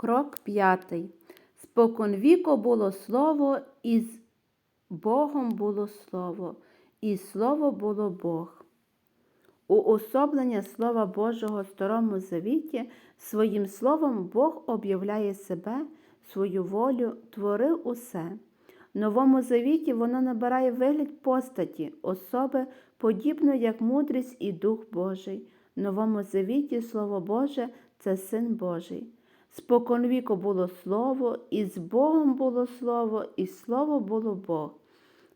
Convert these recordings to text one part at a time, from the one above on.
Крок п'ятий. Споконвіку було слово, і з Богом було слово, і слово було Бог. Уособлення Слова Божого в Старому Завіті своїм словом Бог об'являє себе, свою волю, творив усе. В Новому Завіті воно набирає вигляд постаті, особи, подібно як мудрість і Дух Божий. В Новому Завіті Слово Боже це Син Божий. Споконвіку було Слово, і з Богом було Слово, і Слово було Бог.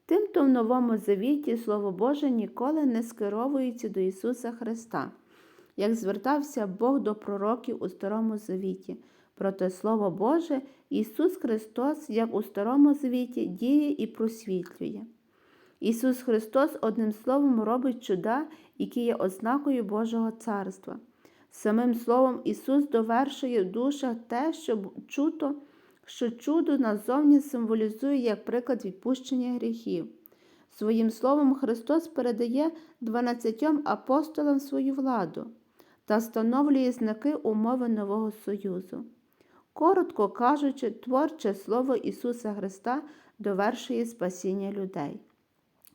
Тимто в Новому Завіті Слово Боже ніколи не скеровується до Ісуса Христа, як звертався Бог до пророків у Старому Завіті. Проте Слово Боже, Ісус Христос, як у Старому Завіті, діє і просвітлює. Ісус Христос одним словом робить чуда, які є ознакою Божого Царства. Самим Словом Ісус довершує в душах те, що чуто, що чудо назовні символізує як приклад відпущення гріхів. Своїм словом Христос передає дванадцятьом апостолам свою владу та встановлює знаки умови Нового Союзу. Коротко кажучи, творче слово Ісуса Христа довершує спасіння людей.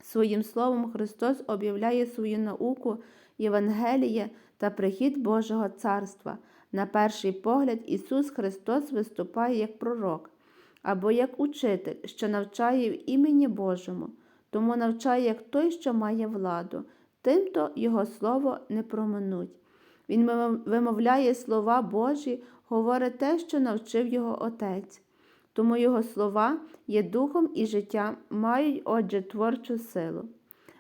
Своїм словом Христос об'являє свою науку, Євангеліє та прихід Божого Царства. На перший погляд, Ісус Христос виступає як пророк або як учитель, що навчає в імені Божому, тому навчає як той, що має владу, тимто Його слово не проминуть. Він вимовляє слова Божі, говорить те, що навчив його Отець. Тому його слова є духом і життям, мають, отже, творчу силу.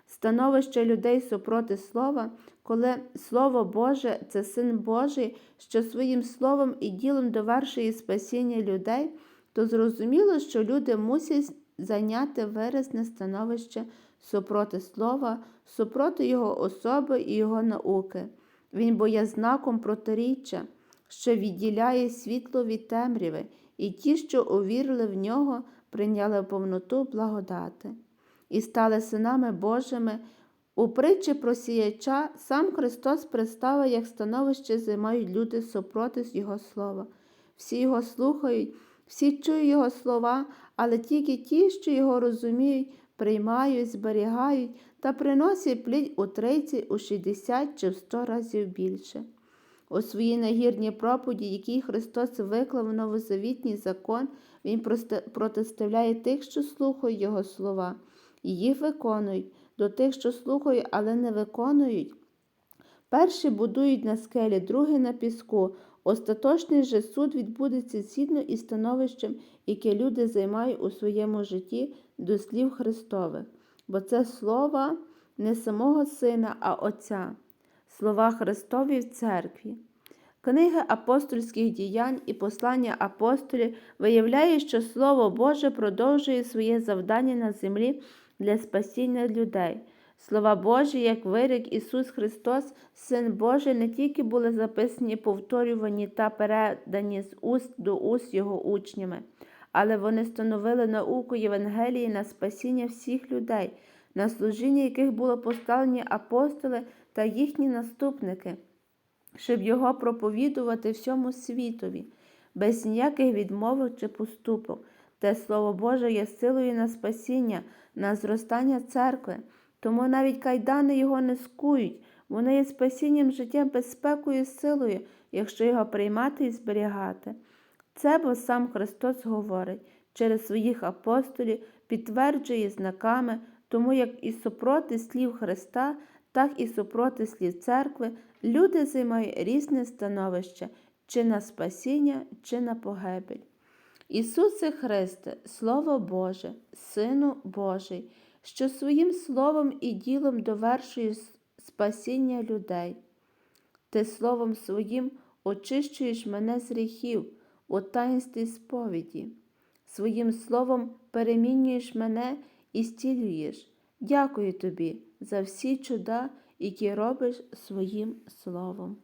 Становище людей супроти слова, коли Слово Боже це Син Божий, що своїм словом і ділом довершує спасіння людей, то зрозуміло, що люди мусять зайняти виразне становище супроти слова, супроти Його особи і Його науки. Він бо є знаком протиріччя, що відділяє світло від темряви, і ті, що увірили в нього, прийняли повноту благодати і стали синами Божими. У притчі про сіяча сам Христос представив, як становище займають люди супроти Його слова. Всі його слухають, всі чують Його слова, але тільки ті, що його розуміють, приймають, зберігають та приносять плідь у 30, у 60 чи в 100 разів більше. У своїй нагірній проповіді, який Христос виклав новозавітній закон, Він протиставляє тих, що слухають Його слова, їх виконують, до тих, що слухають, але не виконують. Перші будують на скелі, другі на піску. Остаточний же суд відбудеться згідно із становищем, яке люди займають у своєму житті до слів Христових, бо це слова не самого Сина, а Отця, слова Христові в церкві. Книга апостольських діянь і послання апостолів виявляє, що Слово Боже продовжує своє завдання на землі для спасіння людей. Слова Божі, як вирік Ісус Христос, Син Божий, не тільки були записані, повторювані та передані з уст до уст Його учнями, але вони становили науку Євангелії на спасіння всіх людей, на служіння яких було поставлені апостоли та їхні наступники, щоб його проповідувати всьому світові, без ніяких відмовок чи поступок. Те Слово Боже є силою на спасіння, на зростання церкви. Тому навіть кайдани його не скують, вони є спасінням життя безпекою і силою, якщо його приймати і зберігати. Це бо сам Христос говорить через своїх апостолів, підтверджує знаками, тому як і супроти слів Христа, так і супроти слів церкви, люди займають різне становище чи на спасіння, чи на погибель. Ісусе Христе, Слово Боже, Сину Божий що своїм словом і ділом довершує спасіння людей. Ти словом своїм очищуєш мене з гріхів у таїнстві сповіді, своїм словом перемінюєш мене і стілюєш. Дякую тобі за всі чуда, які робиш своїм словом.